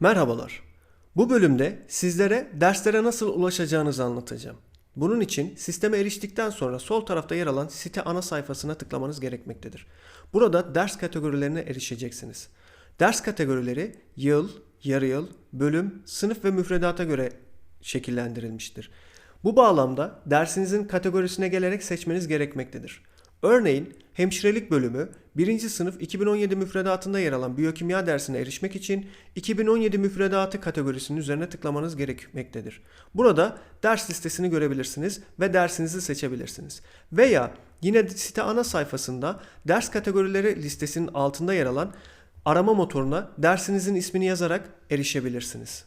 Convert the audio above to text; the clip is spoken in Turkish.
Merhabalar. Bu bölümde sizlere derslere nasıl ulaşacağınızı anlatacağım. Bunun için sisteme eriştikten sonra sol tarafta yer alan site ana sayfasına tıklamanız gerekmektedir. Burada ders kategorilerine erişeceksiniz. Ders kategorileri yıl, yarı yıl, bölüm, sınıf ve müfredata göre şekillendirilmiştir. Bu bağlamda dersinizin kategorisine gelerek seçmeniz gerekmektedir. Örneğin hemşirelik bölümü 1. sınıf 2017 müfredatında yer alan biyokimya dersine erişmek için 2017 müfredatı kategorisinin üzerine tıklamanız gerekmektedir. Burada ders listesini görebilirsiniz ve dersinizi seçebilirsiniz. Veya yine site ana sayfasında ders kategorileri listesinin altında yer alan arama motoruna dersinizin ismini yazarak erişebilirsiniz.